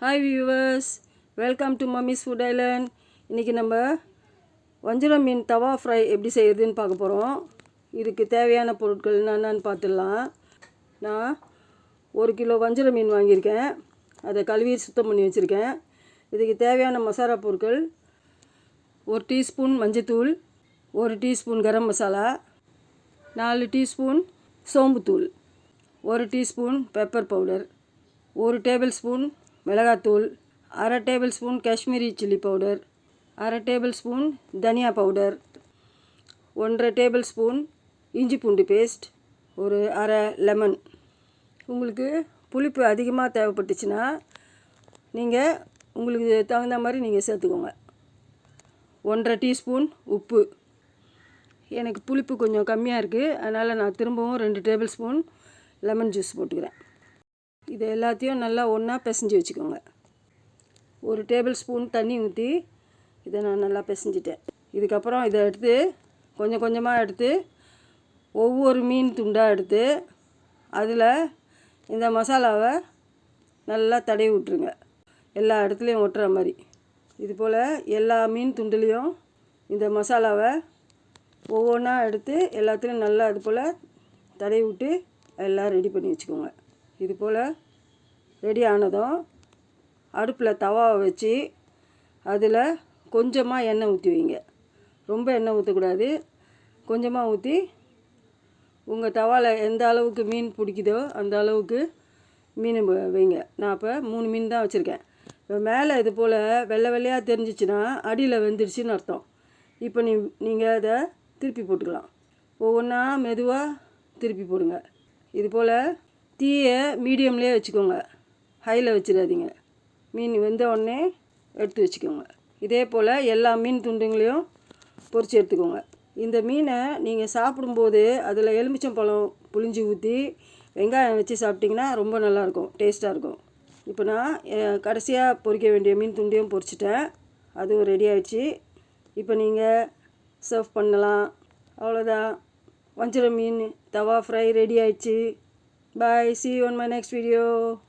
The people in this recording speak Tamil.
Hi viewers welcome to mummy's food island இன்றைக்கி நம்ம வஞ்சிரம் மீன் தவா ஃப்ரை எப்படி செய்கிறதுன்னு பார்க்க போகிறோம் இதுக்கு தேவையான பொருட்கள் என்னென்னு பார்த்துடலாம். நான் ஒரு கிலோ வஞ்சரம் மீன் வாங்கியிருக்கேன். அதை கழுவி சுத்தம் பண்ணி வச்சுருக்கேன். இதுக்கு தேவையான மசாலா பொருட்கள் ஒரு டீஸ்பூன் மஞ்சத்தூள் ஒரு டீஸ்பூன் கரம் மசாலா நாலு டீஸ்பூன் சோம்புத்தூள் ஒரு டீஸ்பூன் பெப்பர் பவுடர் ஒரு டேபிள் ஸ்பூன் மிளகாத்தூள் அரை tablespoon Kashmiri chilli powder அரை டேபிள் ஸ்பூன் தனியா பவுடர் ஒன்றரை டேபிள் ஸ்பூன் இஞ்சி பூண்டு பேஸ்ட் ஒரு அரை லெமன். உங்களுக்கு புளிப்பு அதிகமாக தேவைப்பட்டுச்சுன்னா நீங்கள் உங்களுக்கு தகுந்த மாதிரி நீங்கள் சேர்த்துக்கோங்க. ஒன்றரை டீஸ்பூன் உப்பு. எனக்கு புளிப்பு கொஞ்சம் கம்மியாக இருக்குது அதனால் நான் திரும்பவும் ரெண்டு டேபிள் ஸ்பூன் லெமன் ஜூஸ் போட்டுக்கிறேன். இது எல்லாத்தையும் நல்லா ஒன்றா பிசைஞ்சு வச்சுக்கோங்க. ஒரு டேபிள் ஸ்பூன் தண்ணி ஊற்றி இதை நான் நல்லா பிசைஞ்சிட்டேன். இதுக்கப்புறம் இதை எடுத்து கொஞ்சம் கொஞ்சமாக எடுத்து ஒவ்வொரு மீன் துண்டாக எடுத்து அதில் இந்த மசாலாவை நல்லா தடவி விட்ருங்க எல்லா இடத்துலையும் ஒட்டுற மாதிரி. இது போல் எல்லா மீன் துண்டுலேயும் இந்த மசாலாவை ஒவ்வொன்றா எடுத்து எல்லாத்துலேயும் நல்லா இது போல் தடவி விட்டு எல்லாம் ரெடி பண்ணி வச்சுக்கோங்க. இது போல் ரெடி ஆனதும் அடுப்பில் தவாவை வச்சு அதில் கொஞ்சமாக எண்ணெய் ஊற்றி வைங்க. ரொம்ப எண்ணெய் ஊற்றக்கூடாது கொஞ்சமாக ஊற்றி உங்கள் தவாவில் எந்த அளவுக்கு மீன் பிடிக்குதோ அந்த அளவுக்கு மீன் வைங்க. நான் இப்போ மூணு மீன் தான் வச்சுருக்கேன். இப்போ மேலே இது போல் வெள்ளை வெள்ளையாக தெரிஞ்சிச்சுன்னா அடியில் வெந்துடுச்சின்னு அர்த்தம். இப்போ நீ நீங்கள் அதை திருப்பி போட்டுக்கலாம். ஒவ்வொன்றா மெதுவாக திருப்பி போடுங்க. இது போல் தீயை மீடியம்லேயே வச்சுக்கோங்க. ஹையில் வச்சிடாதீங்க. மீன் வெந்த உடனே எடுத்து வச்சுக்கோங்க. இதே போல் எல்லா மீன் துண்டுங்களையும் பொறிச்சு எடுத்துக்கோங்க. இந்த மீனை நீங்கள் சாப்பிடும்போது அதில் எலுமிச்சம்பழம் புளிஞ்சு ஊற்றி வெங்காயம் வச்சு சாப்பிட்டிங்கன்னா ரொம்ப நல்லாயிருக்கும் டேஸ்ட்டாக இருக்கும். இப்போ நான் கடைசியாக பொறிக்க வேண்டிய மீன் துண்டையும் பொரிச்சிட்டேன் அதுவும் ரெடி ஆயிடுச்சு. இப்போ நீங்கள் சர்வ் பண்ணலாம். அவ்வளோதான் வஞ்சரம் மீன் தவா ஃப்ரை ரெடி ஆயிடுச்சு. Bye. See you on my next video.